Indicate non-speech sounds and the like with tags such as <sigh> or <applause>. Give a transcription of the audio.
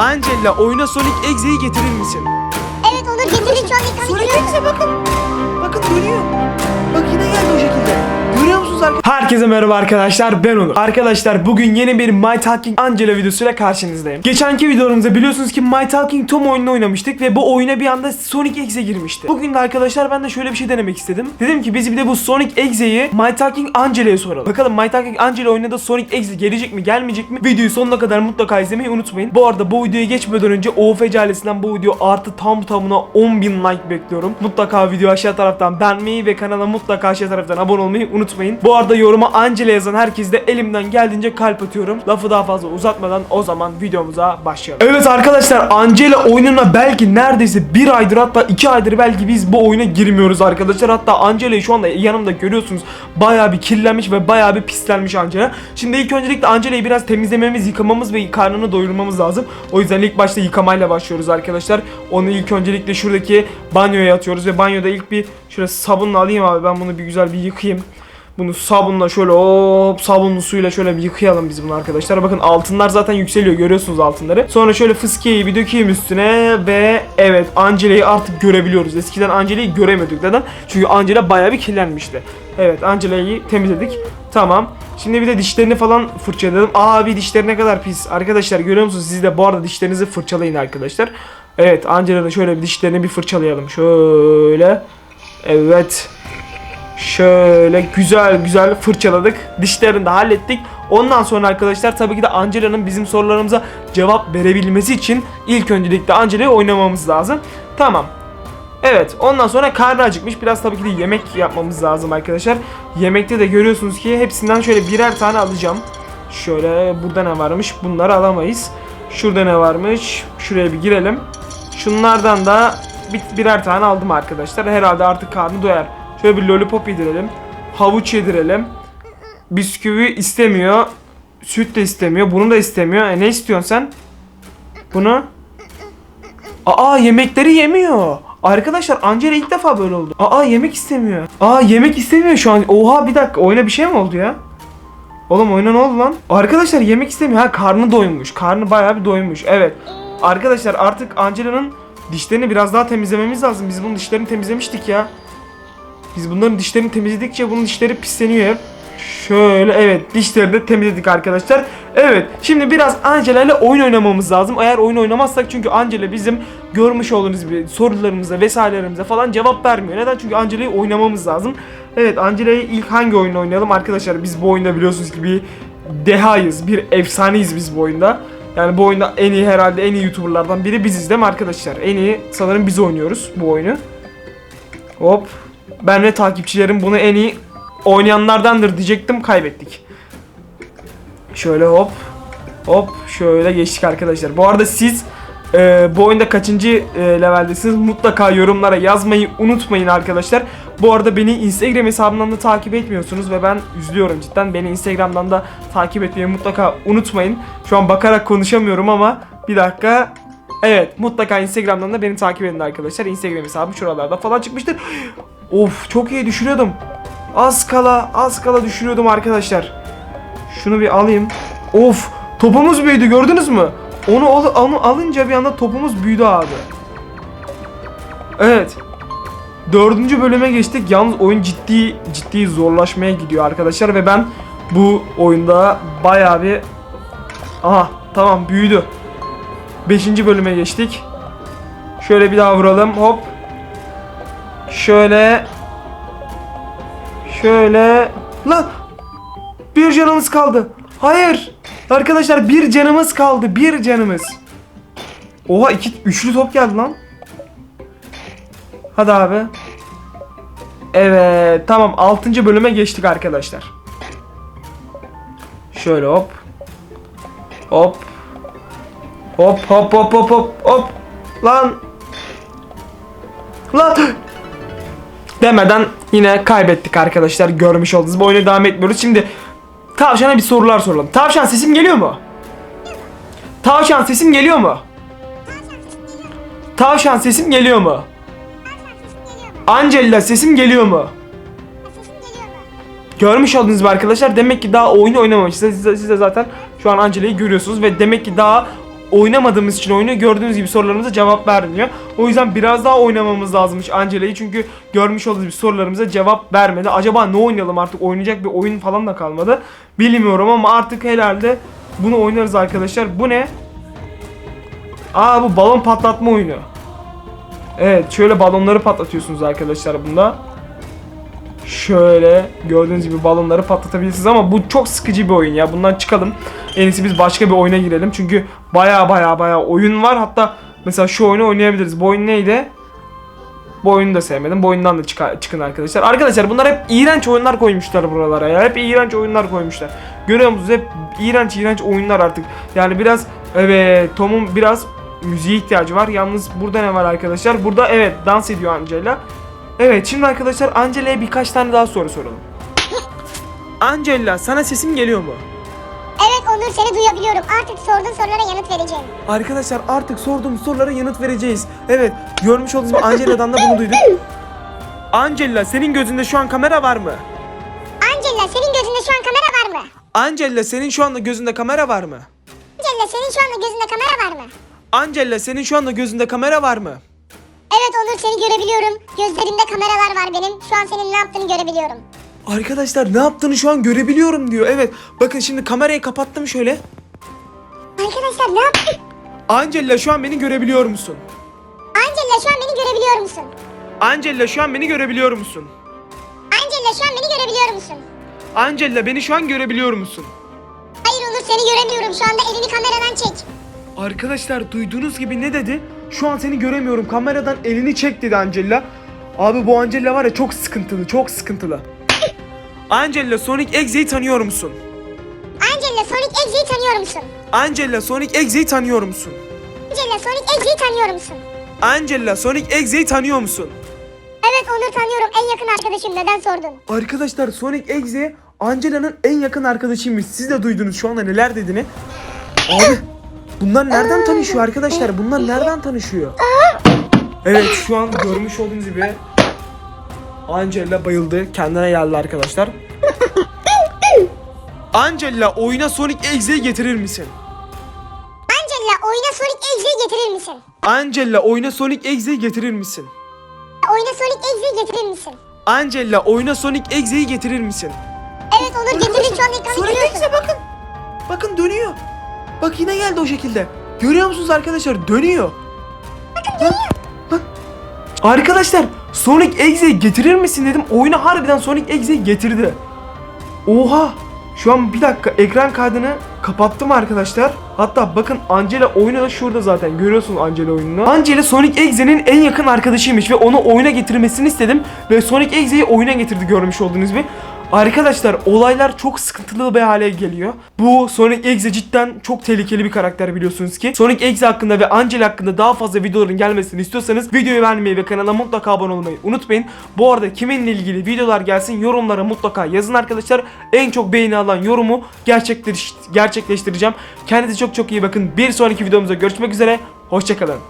Angela oyuna Sonic Exe'yi getirir misin? Evet olur getirdik şu an ekranı Sonic görüyorum. Exe bakın. Bakın dönüyor. Bak yine geldi o şekilde. Görüyor musunuz arkadaşlar? Herkese merhaba arkadaşlar ben Onur. Arkadaşlar bugün yeni bir My Talking Angela videosuyla karşınızdayım. Geçenki videolarımızda biliyorsunuz ki My Talking Tom oyununu oynamıştık ve bu oyuna bir anda Sonic Exe girmişti. Bugün de arkadaşlar ben de şöyle bir şey denemek istedim. Dedim ki biz bir de bu Sonic Exe'yi My Talking Angela'ya soralım. Bakalım My Talking Angela oyunda da Sonic Exe gelecek mi gelmeyecek mi? Videoyu sonuna kadar mutlaka izlemeyi unutmayın. Bu arada bu videoya geçmeden önce OFC ailesinden bu video artı tam tamına 10.000 like bekliyorum. Mutlaka video aşağı taraftan beğenmeyi ve kanala mutlaka aşağı taraftan abone olmayı unutmayın. Bu arada yoruma Angela yazan herkese de elimden geldiğince kalp atıyorum. Lafı daha fazla uzatmadan o zaman videomuza başlayalım. Evet arkadaşlar Angela oyununa belki neredeyse bir aydır hatta iki aydır belki biz bu oyuna girmiyoruz arkadaşlar. Hatta Angela'yı şu anda yanımda görüyorsunuz. Bayağı bir kirlenmiş ve bayağı bir pislenmiş Angela. Şimdi ilk öncelikle Angela'yı biraz temizlememiz, yıkamamız ve karnını doyurmamız lazım. O yüzden ilk başta yıkamayla başlıyoruz arkadaşlar. Onu ilk öncelikle şuradaki banyoya atıyoruz ve banyoda ilk bir şöyle sabunla alayım abi ben bunu bir güzel bir yıkayayım. Bunu sabunla şöyle hop sabunlu suyla şöyle bir yıkayalım biz bunu arkadaşlar. Bakın altınlar zaten yükseliyor görüyorsunuz altınları. Sonra şöyle fıskiyeyi bir dökeyim üstüne ve evet Angela'yı artık görebiliyoruz. Eskiden Angela'yı göremiyorduk neden? Çünkü Angela bayağı bir kirlenmişti. Evet Angela'yı temizledik. Tamam. Şimdi bir de dişlerini falan fırçaladım. Abi dişleri ne kadar pis. Arkadaşlar görüyor musunuz? Siz de bu arada dişlerinizi fırçalayın arkadaşlar. Evet Angela'nın şöyle bir dişlerini bir fırçalayalım. Şöyle. Evet. Şöyle güzel güzel fırçaladık. Dişlerini de hallettik. Ondan sonra arkadaşlar tabii ki de Angela'nın bizim sorularımıza cevap verebilmesi için ilk öncelikle Angela'yı oynamamız lazım. Tamam. Evet ondan sonra karnı acıkmış. Biraz tabii ki de yemek yapmamız lazım arkadaşlar. Yemekte de görüyorsunuz ki hepsinden şöyle birer tane alacağım. Şöyle burada ne varmış? Bunları alamayız. Şurada ne varmış? Şuraya bir girelim. Şunlardan da bir, birer tane aldım arkadaşlar. Herhalde artık karnı doyar. Şöyle bir lollipop yedirelim. Havuç yedirelim. Bisküvi istemiyor. Süt de istemiyor. Bunu da istemiyor. E ne istiyorsun sen? Bunu? Aa yemekleri yemiyor. Arkadaşlar Angela ilk defa böyle oldu. Aa yemek istemiyor. Aa yemek istemiyor şu an. Oha bir dakika oyuna bir şey mi oldu ya? Oğlum oyuna ne oldu lan? Arkadaşlar yemek istemiyor. Ha karnı doymuş. Karnı bayağı bir doymuş. Evet. Arkadaşlar artık Angela'nın dişlerini biraz daha temizlememiz lazım. Biz bunun dişlerini temizlemiştik ya. Biz bunların dişlerini temizledikçe bunun dişleri pisleniyor hep. Şöyle evet dişlerini de temizledik arkadaşlar. Evet şimdi biraz Angela ile oyun oynamamız lazım. Eğer oyun oynamazsak çünkü Angela bizim görmüş olduğunuz gibi sorularımıza vesairelerimize falan cevap vermiyor. Neden? Çünkü Angela'yı oynamamız lazım. Evet Angela'yı ilk hangi oyunu oynayalım arkadaşlar? Biz bu oyunda biliyorsunuz ki bir dehayız. Bir efsaneyiz biz bu oyunda. Yani bu oyunda en iyi herhalde en iyi YouTuber'lardan biri biziz değil mi arkadaşlar? En iyi sanırım biz oynuyoruz bu oyunu. Hop. Ben ve takipçilerim bunu en iyi oynayanlardandır diyecektim kaybettik. Şöyle hop. Hop şöyle geçtik arkadaşlar. Bu arada siz e, bu oyunda kaçıncı e, leveldesiniz mutlaka yorumlara yazmayı unutmayın arkadaşlar. Bu arada beni Instagram hesabımdan da takip etmiyorsunuz ve ben üzülüyorum cidden. Beni Instagram'dan da takip etmeyi mutlaka unutmayın. Şu an bakarak konuşamıyorum ama bir dakika. Evet mutlaka Instagram'dan da beni takip edin arkadaşlar. Instagram hesabım şuralarda falan çıkmıştır. Of çok iyi düşürüyordum. Az kala az kala düşürüyordum arkadaşlar. Şunu bir alayım. Of topumuz büyüdü gördünüz mü? Onu, onu alınca bir anda topumuz büyüdü abi. Evet. Dördüncü bölüme geçtik. Yalnız oyun ciddi ciddi zorlaşmaya gidiyor arkadaşlar ve ben bu oyunda bayağı bir Aha tamam büyüdü. Beşinci bölüme geçtik. Şöyle bir daha vuralım. Hop. Şöyle. Şöyle. Lan. Bir canımız kaldı. Hayır. Arkadaşlar bir canımız kaldı. Bir canımız. Oha iki üçlü top geldi lan. Hadi abi. Evet tamam 6. bölüme geçtik arkadaşlar. Şöyle. Hop. Hop hop hop hop hop hop. Lan. Lan. Demeden yine kaybettik arkadaşlar. Görmüş oldunuz. Bu oyuna devam etmiyoruz. Şimdi Tavşan'a bir sorular soralım. Tavşan sesim geliyor mu? Tavşan sesim geliyor mu? Tavşan sesim geliyor mu? Angela sesim geliyor mu? Görmüş oldunuz gibi arkadaşlar. Demek ki daha oyunu oynamamışsınız. Siz de zaten şu an Angela'yı görüyorsunuz ve demek ki daha oynamadığımız için oyunu gördüğünüz gibi sorularımıza cevap vermiyor. O yüzden biraz daha oynamamız lazımmış Angela'yı çünkü görmüş olduğunuz sorularımıza cevap vermedi. Acaba ne oynayalım artık oynayacak bir oyun falan da kalmadı. Bilmiyorum ama artık herhalde bunu oynarız arkadaşlar. Bu ne? Aa bu balon patlatma oyunu. Evet şöyle balonları patlatıyorsunuz arkadaşlar bunda. Şöyle gördüğünüz gibi balonları patlatabilirsiniz ama bu çok sıkıcı bir oyun ya. Bundan çıkalım. En iyisi biz başka bir oyuna girelim. Çünkü baya baya baya oyun var. Hatta mesela şu oyunu oynayabiliriz. Bu oyun neydi? Bu oyunu da sevmedim. Bu oyundan da çıka- çıkın arkadaşlar. Arkadaşlar bunlar hep iğrenç oyunlar koymuşlar buralara ya. Hep iğrenç oyunlar koymuşlar. Görüyor musunuz? Hep iğrenç iğrenç oyunlar artık. Yani biraz evet Tom'un biraz müziğe ihtiyacı var. Yalnız burada ne var arkadaşlar? Burada evet dans ediyor Angela. Evet şimdi arkadaşlar Angela'ya birkaç tane daha soru soralım. <laughs> Angela sana sesim geliyor mu? Evet Onur seni duyabiliyorum. Artık sorduğun sorulara yanıt vereceğim. Arkadaşlar artık sorduğum sorulara yanıt vereceğiz. Evet görmüş olduğunuz gibi Angela'dan da bunu duyduk. <laughs> Angela senin gözünde şu an kamera var mı? Angela senin gözünde şu an kamera var mı? Angela senin şu anda gözünde kamera var mı? Angela senin şu anda gözünde kamera var mı? Angela senin şu anda gözünde kamera var mı? Evet Onur seni görebiliyorum. Gözlerimde kameralar var benim. Şu an senin ne yaptığını görebiliyorum. Arkadaşlar ne yaptığını şu an görebiliyorum diyor. Evet bakın şimdi kamerayı kapattım şöyle. Arkadaşlar ne yaptın? Angela şu an beni görebiliyor musun? Angela şu an beni görebiliyor musun? Angela şu an beni görebiliyor musun? Angela şu an beni görebiliyor musun? Angela beni şu an görebiliyor musun? Hayır Onur seni göremiyorum. Şu anda elini kameradan çek. Arkadaşlar duyduğunuz gibi ne dedi? Şu an seni göremiyorum. Kameradan elini çek dedi Angela. Abi bu Angela var ya çok sıkıntılı, çok sıkıntılı. Angela Sonic Exe'yi tanıyor musun? Angela Sonic Exe'yi tanıyor musun? Angela Sonic Exe'yi tanıyor musun? Angela Sonic Exe'yi tanıyor musun? Angela Sonic Exe'yi tanıyor musun? Evet Onur tanıyorum. En yakın arkadaşım. Neden sordun? Arkadaşlar Sonic Exe Angela'nın en yakın arkadaşıymış. Siz de duydunuz şu anda neler dediğini. Abi bunlar nereden tanışıyor arkadaşlar? Bunlar nereden tanışıyor? Evet şu an görmüş olduğunuz gibi Angela bayıldı. Kendine geldi arkadaşlar. <laughs> Angela oyuna Sonic Exe'yi getirir misin? Angela oyuna Sonic Exe'yi getirir misin? Angela oyuna Sonic Exe'yi getirir misin? Oyuna Sonic Exe'yi getirir misin? Angela oyuna Sonic Exe'yi getirir misin? Evet Onur getirdik şu anda ekranı Sonic görüyorsun. Exe bakın. Bakın dönüyor. Bak yine geldi o şekilde. Görüyor musunuz arkadaşlar? Dönüyor. Dönüyor. Bak. Arkadaşlar Sonic Exe'yi getirir misin dedim. Oyuna harbiden Sonic Exe'yi getirdi. Oha. Şu an bir dakika ekran kaydını kapattım arkadaşlar. Hatta bakın Angela oyunu da şurada zaten. Görüyorsunuz Angela oyununu. Angela Sonic Exe'nin en yakın arkadaşıymış ve onu oyuna getirmesini istedim. Ve Sonic Exe'yi oyuna getirdi görmüş olduğunuz gibi. Arkadaşlar olaylar çok sıkıntılı bir hale geliyor. Bu Sonic Exe cidden çok tehlikeli bir karakter biliyorsunuz ki. Sonic Exe hakkında ve Angela hakkında daha fazla videoların gelmesini istiyorsanız videoyu beğenmeyi ve kanala mutlaka abone olmayı unutmayın. Bu arada kiminle ilgili videolar gelsin yorumlara mutlaka yazın arkadaşlar. En çok beğeni alan yorumu gerçekleş gerçekleştireceğim. Kendinize çok çok iyi bakın. Bir sonraki videomuzda görüşmek üzere. Hoşçakalın.